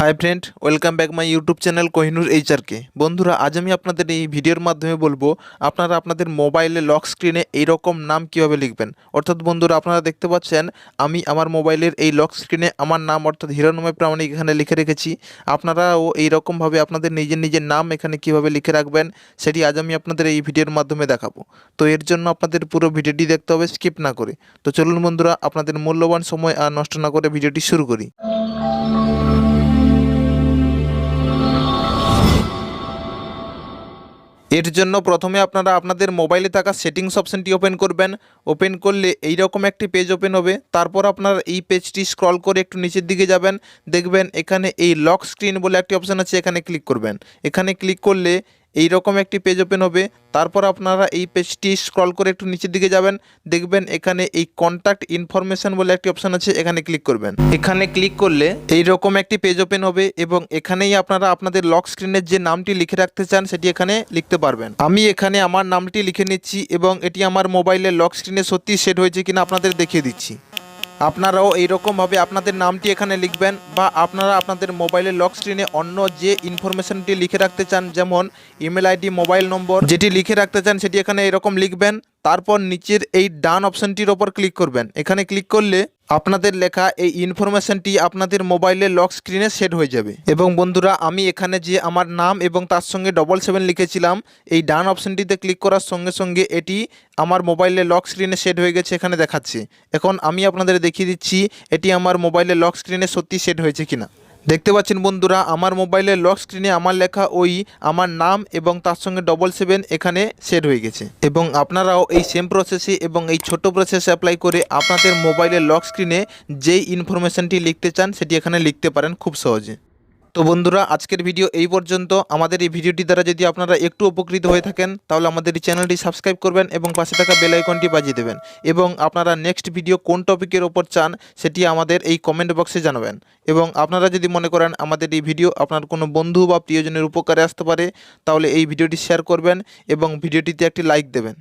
Hi friend welcome back my YouTube channel Kohinoor HRK বন্ধুরা, আজ আমি আপনাদের এই ভিডিওর মাধ্যমে বলব, আপনারা আপনাদের মোবাইলে লক স্ক্রিনে এইরকম নাম কীভাবে লিখবেন? অর্থাৎ বন্ধুরা, আপনারা দেখতে পাচ্ছেন, আমি আমার মোবাইলের এই লক স্ক্রিনে আমার নাম, অর্থাৎ হিরণময় প্রামাণিক এখানে লিখে রেখেছি। আপনারাও এইরকমভাবে আপনাদের নিজের নিজের নাম এখানে কীভাবে লিখে রাখবেন, সেটি আজ আমি আপনাদের এই ভিডিওর মাধ্যমে দেখাবো। তো এর জন্য আপনাদের পুরো ভিডিওটি দেখতে হবে স্কিপ না করে। তো চলুন বন্ধুরা, আপনাদের মূল্যবান সময় আর নষ্ট না করে ভিডিওটি শুরু করি। এর জন্য প্রথমে আপনারা আপনাদের মোবাইলে থাকা সেটিংস অপশানটি ওপেন করবেন। ওপেন করলে এই রকম একটি পেজ ওপেন হবে। তারপর আপনারা এই পেজটি স্ক্রল করে একটু নিচের দিকে যাবেন। দেখবেন এখানে এই লক স্ক্রিন বলে একটি অপশান আছে, এখানে ক্লিক করবেন। এখানে ক্লিক করলে এই রকম একটি পেজ ওপেন হবে। তারপর আপনারা এই পেজটি স্ক্রল করে একটু নিচের দিকে যাবেন। দেখবেন এখানে এই কন্ট্যাক্ট ইনফরমেশন বলে একটি অপশন আছে এখানে ক্লিক করবেন। এখানে ক্লিক করলে এই রকম একটি পেজ ওপেন হবে এবং এখানেই আপনারা আপনাদের লক স্ক্রিনের যে নামটি লিখে রাখতে চান সেটি এখানে লিখতে পারবেন। আমি এখানে আমার নামটি লিখে নিচ্ছি এবং এটি আমার মোবাইলের লক স্ক্রিনে সত্যি সেট হয়েছে কিনা আপনাদের দেখিয়ে দিচ্ছি। আপনারাও এইরকমভাবে আপনাদের নামটি এখানে লিখবেন বা আপনারা আপনাদের মোবাইলের লক স্ক্রিনে অন্য যে ইনফরমেশনটি লিখে রাখতে চান, যেমন ইমেল আইডি, মোবাইল নম্বর, যেটি লিখে রাখতে চান সেটি এখানে এরকম লিখবেন। তারপর নিচের এই ডান অপশানটির ওপর ক্লিক করবেন। এখানে ক্লিক করলে আপনাদের লেখা এই ইনফরমেশনটি আপনাদের মোবাইলের লক স্ক্রিনে সেট হয়ে যাবে। এবং বন্ধুরা, আমি এখানে যে আমার নাম এবং তার সঙ্গে ডবল সেভেন লিখেছিলাম, এই ডান অপশানটিতে ক্লিক করার সঙ্গে সঙ্গে এটি আমার মোবাইলের লক স্ক্রিনে সেট হয়ে গেছে, এখানে দেখাচ্ছে। এখন আমি আপনাদের দেখিয়ে দিচ্ছি, এটি আমার মোবাইলের লক স্ক্রিনে সত্যি সেট হয়েছে কিনা। দেখতে পাচ্ছেন বন্ধুরা, আমার মোবাইলের লক স্ক্রিনে আমার লেখা ওই আমার নাম এবং তার সঙ্গে ডবল সেভেন এখানে সেট হয়ে গেছে। এবং আপনারাও এই সেম প্রসেসে এবং এই ছোট প্রসেস অ্যাপ্লাই করে আপনাদের মোবাইলের লক স্ক্রিনে যেই ইনফরমেশানটি লিখতে চান, সেটি এখানে লিখতে পারেন খুব সহজে। তো বন্ধুরা, আজকের ভিডিও এই পর্যন্ত। আমাদের এই ভিডিওটি দ্বারা যদি আপনারা একটু উপকৃত হয়ে থাকেন, তাহলে আমাদের এই চ্যানেলটি সাবস্ক্রাইব করবেন এবং পাশে থাকা বেল আইকনটি বাজিয়ে দেবেন। এবং আপনারা নেক্সট ভিডিও কোন টপিকের ওপর চান, সেটি আমাদের এই কমেন্ট বক্সে জানাবেন। এবং আপনারা যদি মনে করেন আমাদের এই ভিডিও আপনার কোনো বন্ধু বা প্রিয়জনের উপকারে আসতে পারে, তাহলে এই ভিডিওটি শেয়ার করবেন এবং ভিডিওটিতে একটি লাইক দেবেন।